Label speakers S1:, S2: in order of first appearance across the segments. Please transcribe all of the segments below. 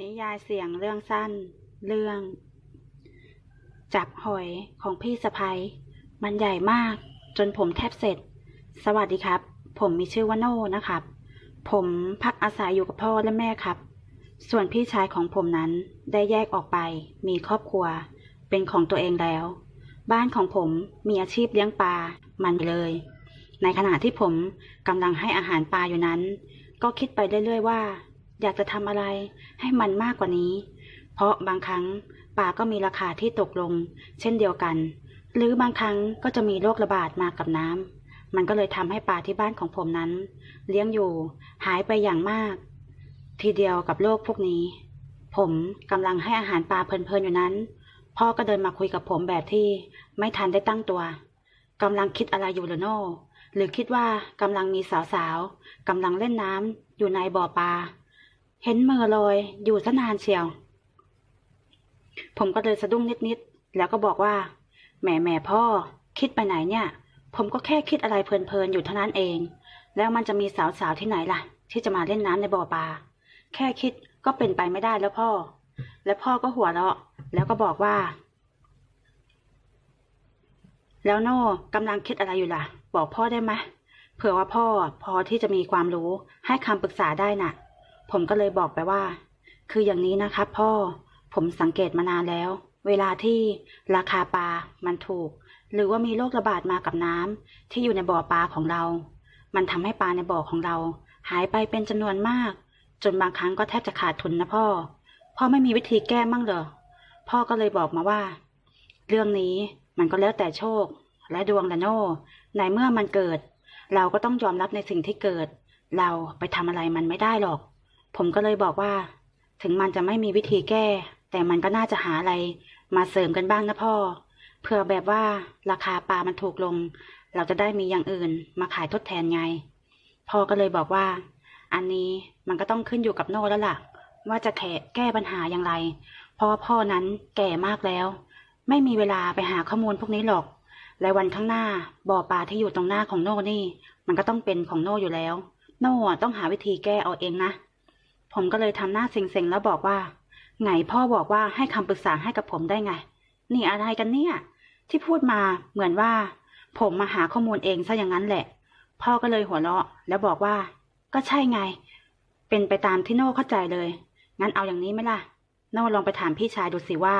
S1: นิยายเสียงเรื่องสั้น เรื่อง จับหอยของพี่สะพ้ยมันใหญ่มากจนผมแทบเสร็จ สวัสดีครับ ผมมีชื่อว่าโน่นะครับ ผมพักอาศัยอยู่กับพ่อและแม่ครับ ส่วนพี่ชายของผมนั้นได้แยกออกไป มีครอบครัว เป็นของตัวเองแล้ว บ้านของผมมีอาชีพเลี้ยงปลา มันเลย ในขณะที่ผมกำลังให้อาหารปลาอยู่นั้น ก็คิดไปเรื่อยๆว่า อยากจะทำอะไรให้มันมากกว่านี้ เพราะบางครั้งปลาก็มีราคาที่ตกลง เช่นเดียวกัน หรือบางครั้งก็จะมีโรคระบาดมากับน้ำมันก็เลยทำให้ปลาที่บ้านของผมนั้น เลี้ยงอยู่หายไปอย่างมาก ทีเดียวกับโรคพวกนี้ ผมกำลังให้อาหารปลาเพลินๆอยู่นั้น พ่อก็เดินมาคุยกับผมแบบที่ไม่ทันได้ตั้งตัวกำลังคิดอะไรอยู่หรือโน่หรือคิดว่ากำลังมีสาวๆกำลังเล่นน้ำอยู่ในบ่อปลา เห็นมือลอยอยู่ซะนานเชียว ผมก็เลยสะดุ้งนิดๆ แล้วก็บอกว่า แหมแหมพ่อ คิดไปไหนเนี่ย ผมก็แค่คิดอะไรเพลินๆ อยู่เท่านั้นเอง แล้วมันจะมีสาวๆ ที่ไหนล่ะ ที่จะมาเล่นน้ำในบ่อปลา แค่คิดก็เป็นไปไม่ได้แล้วพ่อ และพ่อก็หัวเราะ แล้วก็บอกว่า แล้วโน่กำลังคิดอะไรอยู่ล่ะ บอกพ่อได้ไหมเผื่อว่าพ่อพอที่จะมีความรู้ให้คำปรึกษาได้น่ะ ผมก็เลยบอกไปว่า คืออย่างนี้นะครับพ่อ ผมสังเกตมานานแล้ว เวลาที่ราคาปลา มันถูก หรือว่ามีโรคระบาดมากับน้ำที่อยู่ในบ่อปลาของเรา มันทำให้ปลาในบ่อของเรา หายไปเป็นจำนวนมาก จนบางครั้งก็แทบจะขาดทุนนะพ่อ พ่อไม่มีวิธีแก้มั่งเหรอ พ่อก็เลยบอกมาว่า เรื่องนี้มันก็แล้วแต่โชค และดวงละโน่ในเมื่อมันเกิด เราก็ต้องยอมรับในสิ่งที่เกิด เราไปทำอะไรมันไม่ได้หรอก ผมก็เลยบอกว่า ถึงมันจะไม่มีวิธีแก้ แต่มันก็น่าจะหาอะไร มาเสริมกันบ้างนะพ่อ เผื่อแบบว่าราคาปลามันถูกลง เราจะได้มีอย่างอื่น มาขายทดแทนไง พ่อก็เลยบอกว่า อันนี้มันก็ต้องขึ้นอยู่กับโน่แล้วล่ะ ว่าจะแขแก้ปัญหาอย่างไร เพราะว่าพ่อนั้นแก่มากแล้ว ไม่มีเวลาไปหาข้อมูลพวกนี้หรอก และวันข้างหน้าบ่อปลาที่อยู่ตรงหน้าของโน่นี่ มันก็ต้องเป็นของโน่อยู่แล้ว โน่ต้องหาวิธีแก้เอาเองนะ ผมก็เลยทำหน้าเซ็งๆแล้วบอกว่า ไงพ่อบอกว่าให้คำปรึกษาให้กับผมได้ไง นี่อะไรกันเนี่ย ที่พูดมาเหมือนว่า ผมมาหาข้อมูลเองซะอย่างนั้นแหละ พ่อก็เลยหัวเราะ แล้วบอกว่า ก็ใช่ไง เป็นไปตามที่โน่เข้าใจเลย งั้นเอาอย่างนี้ไหมล่ะ โน่ลองไปถามพี่ชายดูสิว่า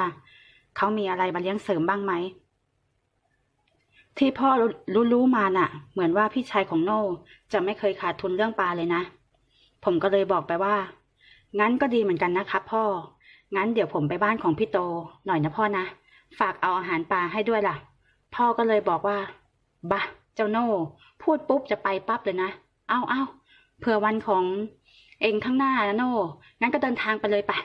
S1: เขามีอะไรมาเลี้ยงเสริมบ้างไหมที่พ่อรู้รู้มาน่ะ เหมือนว่าพี่ชายของโน่จะไม่เคยขาดทุนเรื่องปลาเลยนะ ผมก็เลยบอกไปว่า งั้นก็ดีเหมือนกันนะครับพ่อ งั้นเดี๋ยวผมไปบ้านของพี่โต หน่อยนะพ่อนะ ฝากเอาอาหารปลาให้ด้วยล่ะ พ่อก็เลยบอกว่าบะเจ้าโน่ พูดปุ๊บจะไปปั๊บเลยนะ เอาเอาเผื่อวันของเองข้างหน้านะโน่ งั้นก็เดินทางไปเลยปะ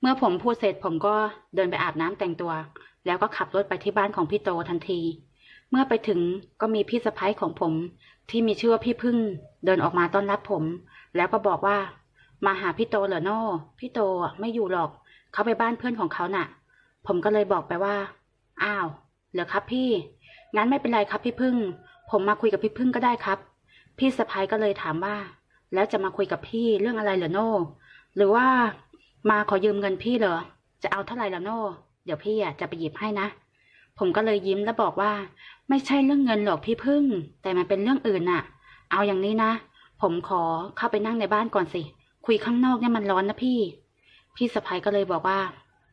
S1: เมื่อผมพูดเสร็จผมก็เดินไปอาบน้ำแต่งตัว แล้วก็ขับรถไปที่บ้านของพี่โตทันที เมื่อไปถึงก็มีพี่สะพ้ายของผม ที่มีชื่อว่าพี่พึ่ง เดินออกมาต้อนรับผม แล้วก็บอกว่า มาหาพี่โตเหรอโน่พี่โตไม่อยู่หรอก เขาไปบ้านเพื่อนของเขาน่ะ ผมก็เลยบอกไปว่า อ้าว เหรอครับพี่ งั้นไม่เป็นไรครับพี่พึ่ง ผมมาคุยกับพี่พึ่งก็ได้ครับ พี่สะพ้ยก็เลยถามว่า แล้วจะมาคุยกับพี่เรื่องอะไรเหรอโน่หรือว่ามาขอยืมเงินพี่เหรอ จะเอาเท่าไหร่ละโน่ เดี๋ยวพี่อะจะไปหยิบให้นะ ผมก็เลยยิ้มแล้วบอกว่า ไม่ใช่เรื่องเงินหรอกพี่พึ่ง แต่มันเป็นเรื่องอื่นน่ะ เอาอย่างนี้นะ ผมขอเข้าไปนั่งในบ้านก่อนสิ คุยข้างนอกเนี่ยมันร้อนนะพี่ พี่สะพ้ยก็เลยบอกว่า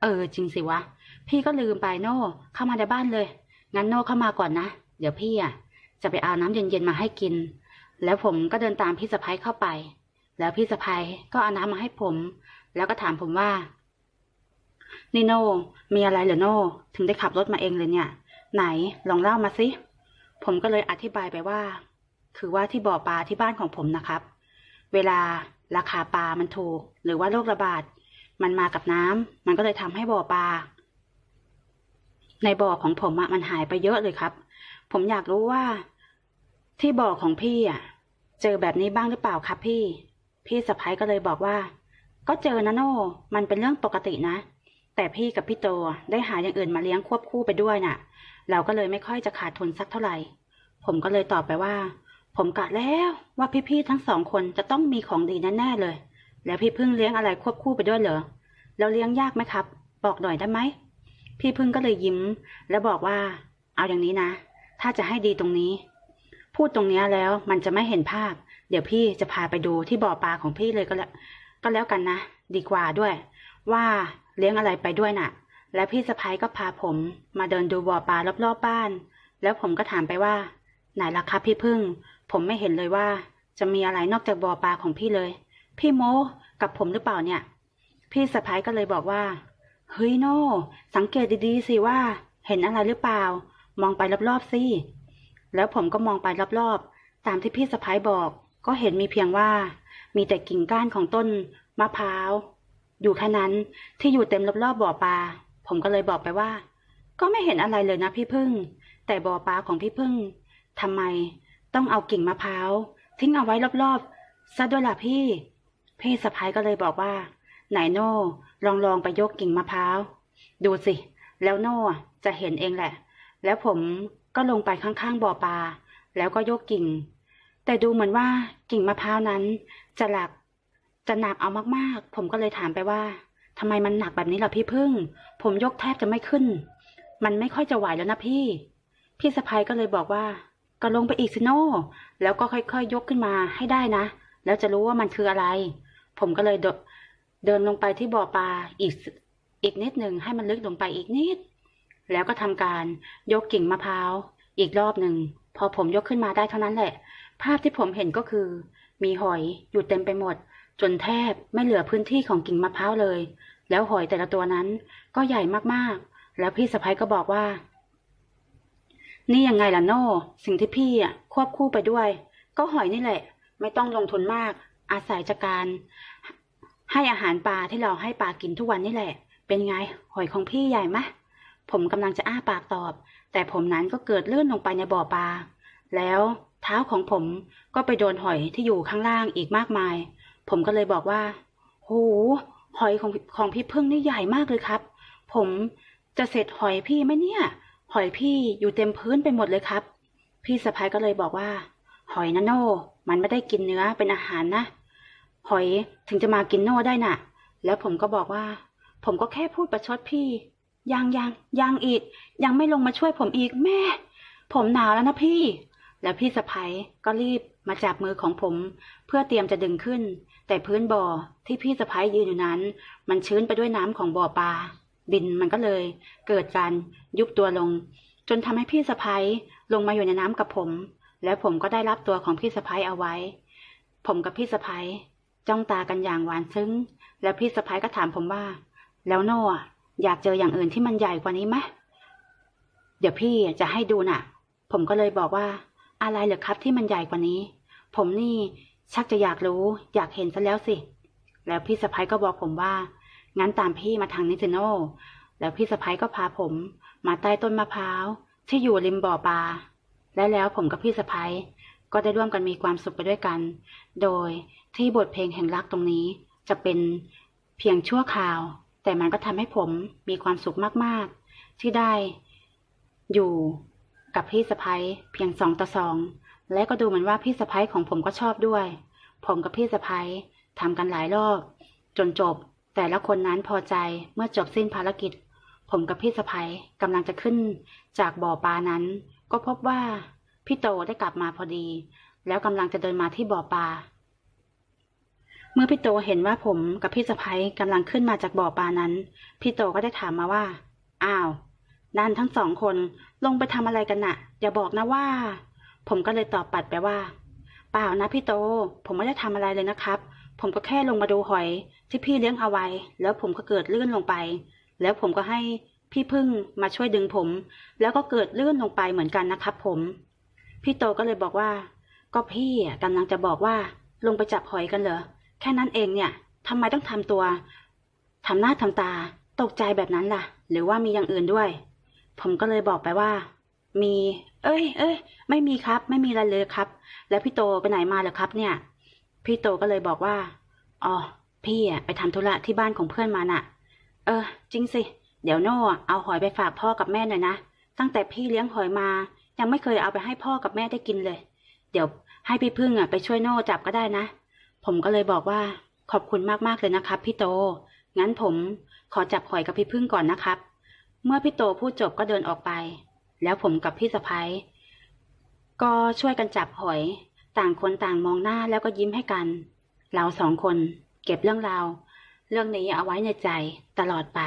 S1: เออ จริงสิวะ พี่ก็ลืมไปโน่เข้ามาในบ้านเลย งั้นโน่เข้ามาก่อนนะ เดี๋ยวพี่อะ จะไปเอาน้ำเย็นๆมาให้กิน แล้วผมก็เดินตามพี่สะพ้ยเข้าไป แล้วพี่สะพ้ยก็เอาน้ำมาให้ผม แล้วก็ถามผมว่านี่โน่มีอะไรเหรอโน่ถึงได้ขับรถมาเองเลยเนี่ย ไหนลองเล่ามาสิ ผมก็เลยอธิบายไปว่า คือว่าที่บ่อปลาที่บ้านของผมนะครับ เวลา ราคาปลามันถูก หรือว่าโรคระบาด มันมากับน้ำมันก็เลยทำให้บ่อปลา ในบ่อของผมอะมันหายไปเยอะเลยครับ ผมอยากรู้ว่า ที่บ่อของพี่อะเจอแบบนี้บ้างหรือเปล่าครับพี่ พี่สะพ้ยก็เลยบอกว่า ก็เจอนะโน่มันเป็นเรื่องปกตินะ แต่พี่กับพี่โตได้หาอย่างอื่นมาเลี้ยงควบคู่ไปด้วยน่ะ เราก็เลยไม่ค่อยจะขาดทุนสักเท่าไหร่ ผมก็เลยตอบไปว่า ผมกะแล้วว่าพี่ๆทั้งสองคนจะต้องมีของดีแน่ๆเลย แล้วพี่พึ่งเลี้ยงอะไรควบคู่ไปด้วยเหรอแล้วเลี้ยงยากไหมครับ บอกหน่อยได้ไหมพี่พึ่งก็เลยยิ้ม แล้วบอกว่า เอาอย่างนี้นะ ถ้าจะให้ดีตรงนี้ พูดตรงนี้แล้วมันจะไม่เห็นภาพ เดี๋ยวพี่จะพาไปดูที่บ่อปลาของพี่เลยก็แล้วก็แล้วกันนะ ดีกว่าด้วย ว่าเลี้ยงอะไรไปด้วยน่ะ แล้วพี่สะพ้ายก็พาผมมาเดินดูบ่อปลารอบๆบ้าน แล้วผมก็ถามไปว่า ไหนล่ะครับพี่พึ่ง ผมไม่เห็นเลยว่า จะมีอะไรนอกจากบ่อปลาของพี่เลย พี่โมกับผมหรือเปล่าเนี่ย พี่สะพ้ายก็เลยบอกว่า เฮ้ยโน่ สังเกตดีๆสิว่า เห็นอะไรหรือเปล่า มองไปรอบๆสิ แล้วผมก็มองไปรอบๆ ตามที่พี่สะพ้ายบอก ก็เห็นมีเพียงว่า มีแต่กิ่งก้านของต้นมะพร้าว อยู่แค่นั้นที่อยู่เต็มรอบๆบ่อปลา ผมก็เลยบอกไปว่า ก็ไม่เห็นอะไรเลยนะพี่พึ่ง แต่บ่อปลาของพี่พึ่งทำไม ต้องเอากิ่งมะพร้าวทิ้งเอาไว้รอบๆซะด้วยล่ะพี่ พี่สะพ้ายก็เลยบอกว่า ไหนโน่ลองลองไปยกกิ่งมะพร้าว ดูสิ แล้วโน่จะเห็นเองแหละ แล้วผมก็ลงไปข้างๆบ่อปลาแล้วก็ยกกิ่ง แต่ดูเหมือนว่ากิ่งมะพร้าวนั้น จะหลัก จะหนักเอามากๆ ผมก็เลยถามไปว่าทำไมมันหนักแบบนี้ล่ะพี่พึ่ง ผมยกแทบจะไม่ขึ้น มันไม่ค่อยจะไหวแล้วนะพี่ พี่สะพ้ยก็เลยบอกว่า ก็ลงไปอีกสิโน่แล้วก็ค่อยๆยกขึ้นมาให้ได้นะ แล้วจะรู้ว่ามันคืออะไร ผมก็เลยเดเดินลงไปที่บ่อปลาอีกอีกนิดหนึ่งให้มันลึกลงไปอีกนิด แล้วก็ทำการยกกิ่งมะพร้าว อีกรอบหนึ่ง พอผมยกขึ้นมาได้เท่านั้นแหละ ภาพที่ผมเห็นก็คือ มีหอยอยู่เต็มไปหมด จนแทบไม่เหลือพื้นที่ของกิ่งมะพร้าวเลย แล้วหอยแต่ละตัวนั้นก็ใหญ่มากๆ แล้วพี่สะพ้ยก็บอกว่า นี่ยังไงล่ะโน่ สิ่งที่พี่อะควบคู่ไปด้วย ก็หอยนี่แหละ ไม่ต้องลงทุนมาก อาศัยจากการ ให้อาหารปลาที่เราให้ปลากินทุกวันนี่แหละ เป็นไงหอยของพี่ใหญ่ไหมผมกำลังจะอ้าปากตอบ แต่ผมนั้นก็เกิดลื่นลงไปในบ่อปลาแล้วเท้าของผมก็ไปโดนหอยที่อยู่ข้างล่างอีกมากมาย ผมก็เลยบอกว่าโหหอยของของพี่พึ่งนี่ใหญ่มากเลยครับ ผมจะเสร็จหอยพี่ไหมเนี่ย หอยพี่อยู่เต็มพื้นไปหมดเลยครับ พี่สะพ้ายก็เลยบอกว่า หอยนะโน่ มันไม่ได้กินเนื้อเป็นอาหารนะ หอยถึงจะมากินโน่ได้น่ะ แล้วผมก็บอกว่า ผมก็แค่พูดประชดพี่ยังยังยังอีก ยังไม่ลงมาช่วยผมอีกแม่ ผมหนาวแล้วนะพี่ แล้วพี่สะพ้ยก็รีบมาจับมือของผม เพื่อเตรียมจะดึงขึ้น แต่พื้นบ่อที่พี่สะพ้ยยืนอยู่นั้น มันชื้นไปด้วยน้ำของบ่อปลา ดินมันก็เลย เกิดการยุบตัวลง จนทำให้พี่สะพ้ยลงมาอยู่ในน้ำกับผม แล้วผมก็ได้รับตัวของพี่สะพ้ยเอาไว้ ผมกับพี่สะพ้ยจ้องตากันอย่างหวานซึ้ง แล้วพี่สะพ้ยก็ถามผมว่า แล้วโน่อะอยากเจออย่างอื่นที่มันใหญ่กว่านี้ไหมเดี๋ยวพี่จะให้ดูน่ะ ผมก็เลยบอกว่า อะไรเหรอครับที่มันใหญ่กว่านี้ ผมนี่ชักจะอยากรู้ อยากเห็นซะแล้วสิ แล้วพี่สะพ้ยก็บอกผมว่า งั้นตามพี่มาทางนิซิโนแล้วพี่สะพ้ยก็พาผม มาใต้ต้นมะพร้าว ที่อยู่ริมบ่อปลา และแล้วผมกับพี่สะพ้ยก็ได้ร่วมกันมีความสุขไปด้วยกัน โดยที่บทเพลงแห่งรักตรงนี้จะเป็นเพียงชั่วคราว แต่มันก็ทำให้ผมมีความสุขมากๆ ที่ได้อยู่กับพี่สะพ้ยเพียงสองต่อสอง และก็ดูเหมือนว่าพี่สะพ้ยของผมก็ชอบด้วย ผมกับพี่สะพ้ยทำกันหลายรอบ จนจบ แต่ละคนนั้นพอใจเมื่อจบสิ้นภารกิจ ผมกับพี่สะพ้ยกำลังจะขึ้น จากบ่อปลานั้น ก็พบว่าพี่โตได้กลับมาพอดี แล้วกำลังจะเดินมาที่บ่อปลาเมื่อพี่โตเห็นว่าผมกับพี่สะพ้ยกำลังขึ้นมาจากบ่อปลานั้น พี่โตก็ได้ถามมาว่า อ้าวนั่นทั้งสองคนลงไปทำอะไรกันน่ะ อย่าบอกนะว่า ผมก็เลยตอบปัดไปว่า เปล่านะพี่โต ผมไม่ได้ทำอะไรเลยนะครับ ผมก็แค่ลงมาดูหอยที่พี่เลี้ยงเอาไว้ แล้วผมก็เกิดลื่นลงไป แล้วผมก็ให้พี่พึ่งมาช่วยดึงผม แล้วก็เกิดลื่นลงไปเหมือนกันนะครับผม พี่โตก็เลยบอกว่า ก็พี่กำลังจะบอกว่า ลงไปจับหอยกันเหรอแค่นั้นเองเนี่ยทำไมต้องทำตัวทำหน้าทำตา ตกใจแบบนั้นล่ะ หรือว่ามีอย่างอื่นด้วย ผมก็เลยบอกไปว่า มี เอ้ยเอ้ยไม่มีครับ ไม่มีอะไรเลยครับ แล้วพี่โตไปไหนมาเหรอครับเนี่ย พี่โตก็เลยบอกว่า อ๋อ พี่อะไปทำธุระที่บ้านของเพื่อนมาน่ะ เออ จริงสิ เดี๋ยวโน่เอาหอยไปฝากพ่อกับแม่หน่อยนะ ตั้งแต่พี่เลี้ยงหอยมา ยังไม่เคยเอาไปให้พ่อกับแม่ได้กินเลย เดี๋ยวให้พี่พึ่งอะไปช่วยโน่จับก็ได้นะ ผมก็เลยบอกว่า ขอบคุณมากๆเลยนะครับ พี่โต งั้นผมขอจับหอยกับพี่พึ่งก่อนนะครับ เมื่อพี่โตพูดจบก็เดินออกไป แล้วผมกับพี่สะพ้ยก็ช่วยกันจับหอย ต่างคนต่างมองหน้าแล้วก็ยิ้มให้กัน เราสองคนเก็บเรื่องราว เรื่องนี้เอาไว้ในใจตลอดไป